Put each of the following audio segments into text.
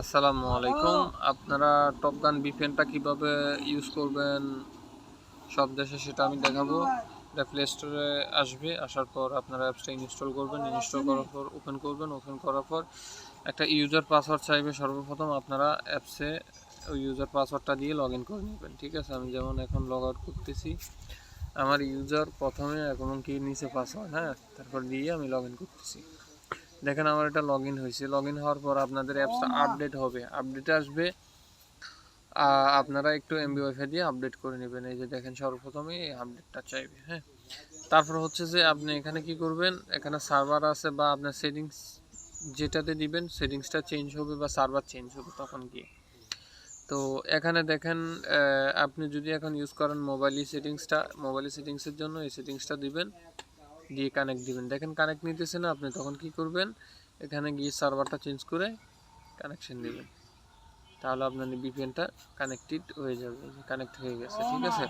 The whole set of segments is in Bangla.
আসসালামু আলাইকুম। আপনারা টপ গান বিপিএনটা কীভাবে ইউজ করবেন, সব দেশে সেটা আমি দেখাবো। এটা প্লে স্টোরে আসবে, আসার পর আপনারা অ্যাপসটা ইনস্টল করবেন ইনস্টল করার পর ওপেন করবেন। ওপেন করার পর একটা ইউজার পাসওয়ার্ড চাইবে সর্বপ্রথম, আপনারা অ্যাপসে ওই ইউজার পাসওয়ার্ডটা দিয়ে লগ ইন করে নেবেন। ঠিক আছে? আমি যেমন এখন লগ আউট করতেছি, আমার ইউজার প্রথমে এখন কি নিচে পাসওয়ার্ড হ্যাঁ? তারপর দিয়ে আমি লগ ইন করতেছি। দেখেন আমার এটা লগ ইন হয়েছে। লগ ইন হওয়ার পর আপনাদের অ্যাপসটা আপডেট হবে। আপডেট আসবে আপনারা একটু এমবি ওয়াইফাই দিয়ে আপডেট করে নেবেন। এই যে দেখেন সর্বপ্রথমে এই আপডেটটা চাইবে হ্যাঁ? তারপর হচ্ছে যে আপনি এখানে কি করবেন? এখানে সার্ভার আছে বা আপনার সেটিংস যেটাতে দিবেন সেটিংসটা চেঞ্জ হবে বা সার্ভার চেঞ্জ হবে তখন গিয়ে। তো এখানে দেখেন আপনি যদি এখন ইউজ করেন মোবাইলি সেটিংসটা মোবাইলি সেটিংসের জন্য এই সেটিংসটা দিবেন। দিয়ে কানেক্ট দিবেন। দেখেন কানেক্ট নিতেছে না, আপনি তখন কি করবেন? এখানে গিয়ে সার্ভারটা চেঞ্জ করে কানেকশন দিবেন। তাহলে আপনার বিপিএনটা কানেক্টেড হয়ে যাবে কানেক্ট হয়ে গেছে, ঠিক আছে?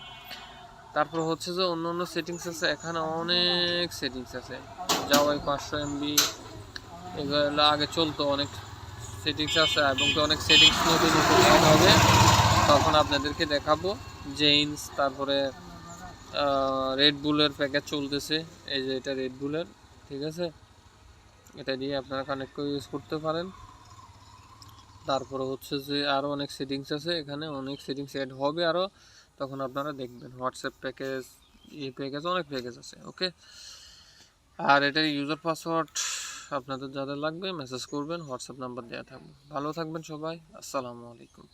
তারপর হচ্ছে যে অন্য অন্য সেটিংস আছে, এখানে অনেক সেটিংস আছে। যাওয়াই পাঁচশো এমবি এগুলো আগে চলতো, অনেক সেটিংস আছে, এবং অনেক সেটিংস নতুন হবে। তখন আপনাদেরকে দেখাবো জেইন্স তারপরে রেড বুলের প্যাকেজ চলতেছে। এই যে এটা রেড বুলের ঠিক আছে? এটা দিয়ে আপনারা কানেক্ট করে ইউজ করতে পারেন। তারপরে হচ্ছে যে আরও অনেক সেটিংস আছে এখানে, অনেক সেটিংস অ্যাড হবে আরও তখন আপনারা দেখবেন হোয়াটসঅ্যাপ প্যাকেজ এই প্যাকেজ অনেক প্যাকেজ আছে ওকে আর এটার ইউজার পাসওয়ার্ড আপনাদের যাদের লাগবে মেসেজ করবেন হোয়াটসঅ্যাপ নাম্বার দেওয়া থাকবে। ভালো থাকবেন সবাই, আসসালামু আলাইকুম।